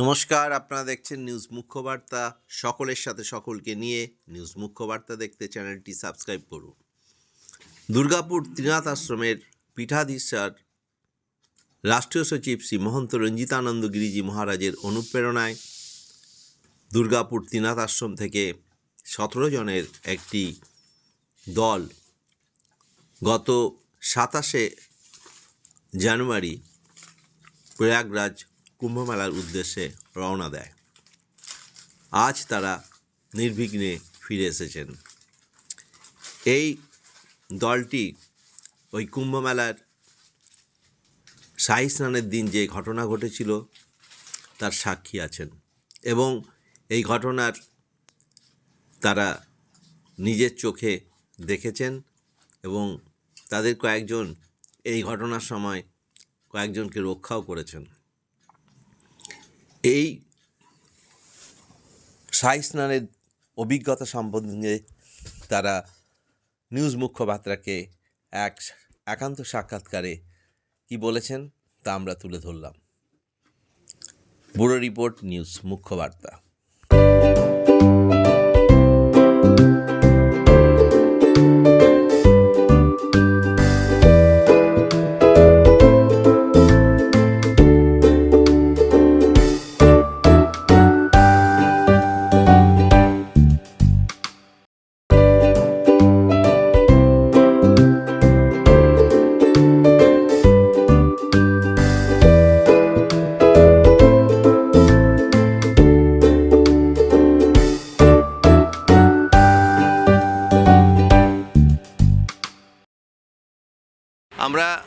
নমস্কার, আপনারা দেখছেন নিউজ মুখ্যবার্তা। সকলের সাথে সকলকে নিয়ে নিউজ মুখ্যবার্তা দেখতে চ্যানেলটি সাবস্ক্রাইব করুন। দুর্গাপুর ত্রিনাথ আশ্রমের পীঠাধীশ্বর, রাষ্ট্রীয় সচিব শ্রী মহন্ত রঞ্জিতানন্দ গিরিজি মহারাজের অনুপ্রেরণায় দুর্গাপুর ত্রিনাথ আশ্রম থেকে সতেরো জনের একটি দল গত সাতাশে জানুয়ারি প্রয়াগরাজ কুম্ভমেলার উদ্দেশ্যে রওনা দেয়। আজ তারা নির্বিঘ্নে ফিরে এসেছেন। এই দলটি ওই কুম্ভমেলার শাহী স্নানের দিন যে ঘটনা ঘটেছিল, তার সাক্ষী আছেন এবং এই ঘটনার তারা নিজের চোখে দেখেছেন এবং তাদের কয়েকজন এই ঘটনার সময় কয়েকজনকে রক্ষাও করেছেন। এই শাহী স্নানের অভিজ্ঞতা সম্বন্ধে তারা নিউজ মুখ্যপাত্রাকে এক একান্ত সাক্ষাৎকারে কি বলেছেন তা আমরা তুলে ধরলাম। ব্যুরো রিপোর্ট নিউজ মুখ্য বার্তা আমরা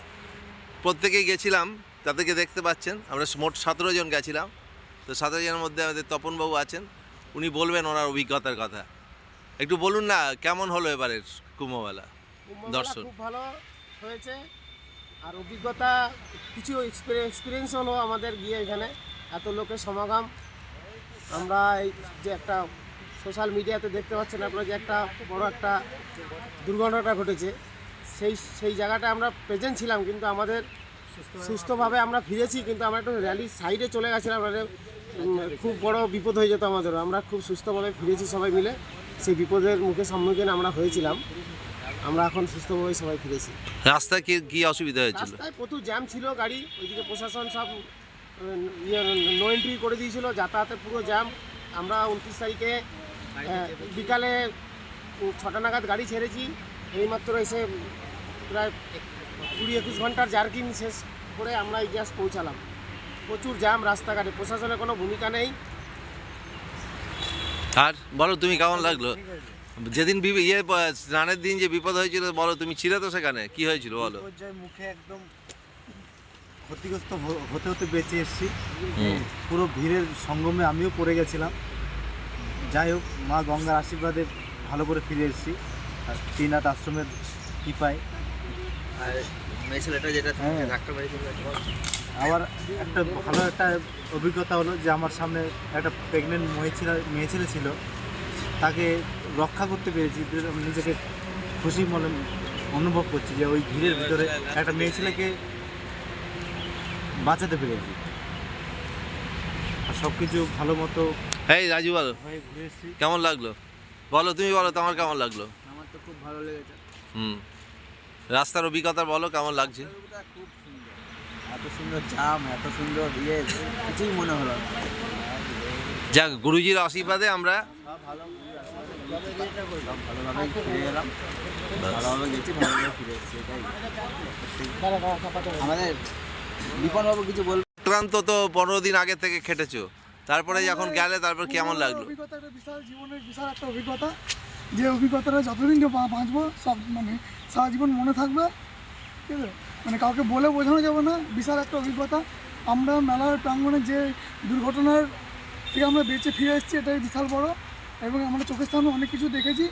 প্রত্যেকেই গেছিলাম তাদেরকে দেখতে পাচ্ছেন আমরা মোট সতেরো জন গেছিলাম। তো সতেরো জনের মধ্যে আমাদের তপনবাবু আছেন উনি বলবেন ওনার অভিজ্ঞতার কথা। একটু বলুন না কেমন হলো এবারের কুম্ভমেলা? দর্শন। খুব ভালো হয়েছে আর অভিজ্ঞতা কিছু এক্সপিরিয়েন্স হলো আমাদের গিয়ে এখানে এত লোকের সমাগম। আমরা এই যে একটা সোশ্যাল মিডিয়াতে দেখতে পাচ্ছেন আপনারা যে একটা বড় একটা দুর্ঘটনা ঘটেছে। সেই সেই জায়গাটা আমরা প্রেজেন্ট ছিলাম কিন্তু আমাদের সুস্থভাবে আমরা ফিরেছি কিন্তু আমরা একটু র্যালির সাইডে চলে গেছিলাম মানে খুব বড় বিপদ হয়ে যেত আমাদের আমরা খুব সুস্থভাবে ফিরেছি সবাই মিলে সেই বিপদের মুখে সম্মুখীন আমরা হয়েছিলাম। আমরা এখন সুস্থভাবে সবাই ফিরেছি। রাস্তায় কি কি অসুবিধা হয়েছিল? রাস্তায় প্রচুর জ্যাম ছিল গাড়ি ওইদিকে প্রশাসন সব নো এন্ট্রি করে দিয়েছিল যাতায়াতের পুরো জ্যাম আমরা উনত্রিশ তারিখে বিকালে ছটা নাগাদ গাড়ি ছেড়েছি। এইমাত্র এসে প্রায় কুড়ি একুশ ঘণ্টার জার্কিং শেষ করে আমরা এই গ্যাস পৌঁছালাম। প্রচুর জ্যাম রাস্তাঘাটে প্রশাসনের কোনো ভূমিকা নেই। আর বলো তুমি কেমন লাগল? যেদিন ইয়ে স্নানের দিন যে বিপদ হয়েছিল বলো তুমি ছিলে তো সেখানে? কি হয়েছিল বলো? মুখে একদম ক্ষতিগ্রস্ত হতে হতে বেঁচে এসেছি। পুরো ভিড়ের সঙ্গমে আমিও পড়ে গেছিলাম। যাই হোক মা গঙ্গার আশীর্বাদে ভালো করে ফিরে এসেছি। আর আশ্রমের কৃপায় আর মেয়ে ছেলেটা যেটা হ্যাঁ। আবার একটা ভালো একটা অভিজ্ঞতা হলো যে আমার সামনে একটা প্রেগনেন্ট মেয়ে ছিল মেয়ে ছেলে ছিল। তাকে রক্ষা করতে পেরেছি আমি নিজেকে খুশি মনে অনুভব করছি যে ওই ভিড়ের ভিতরে একটা মেয়ে ছেলেকে বাঁচাতে পেরেছি। আর সব কিছু ভালো মতো এই রাজু বলো হয়ে কেমন লাগল? বলো তুমি বলো তোমার কেমন লাগল? আমার তো খুব ভালো লেগেছে। হুম। রাস্তার অভিজ্ঞতা বলো কেমন লাগছে? খুব সুন্দর। এত সুন্দর জাম এত সুন্দর ইয়ে কিছুই মনে হলো যাক গুরুজির আশীর্বাদে আমরা আমাদের বিপনবাবু কিছু বল তো পনেরো দিন আগে থেকে খেটেছো। তারপরে যখন গেলে তারপর কেমন লাগল? অভিজ্ঞতা একটা বিশাল জীবনের বিশাল একটা অভিজ্ঞতা। যে অভিজ্ঞতাটা যতদিন বাঁচবো, সব মানে সারা জীবন মনে থাকবে। ঠিক আছে? মানে কাউকে বলে বোঝানো যাবে না, বিশাল একটা অভিজ্ঞতা। আমরা মেলার প্রাঙ্গণে যে দুর্ঘটনার থেকে আমরা বেঁচে ফিরে এসেছি, এটাই বিশাল বড়। এবং আমরা চোখের সামনে অনেক কিছু দেখেছি।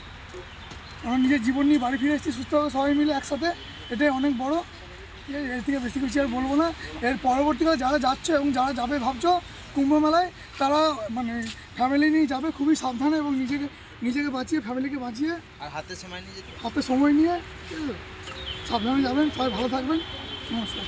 আমরা নিজের জীবন নিয়ে বাড়ি ফিরে এসেছি, সুস্থভাবে সবাই মিলে একসাথে, এটাই অনেক বড়। এর থেকে বেশি কিছু আর বলব না। এর পরবর্তীকালে যারা যাচ্ছে এবং যারা যাবে ভাবছ কুম্ভমেলায় তারা মানে ফ্যামিলি নিয়ে যাবে খুবই সাবধানে এবং নিজেকে নিজেকে বাঁচিয়ে ফ্যামিলিকে বাঁচিয়ে আর হাতে সময় নিয়ে হাতে সময় নিয়ে? সাবধানে যাবেন সবাই ভালো থাকবেন। নমস্কার।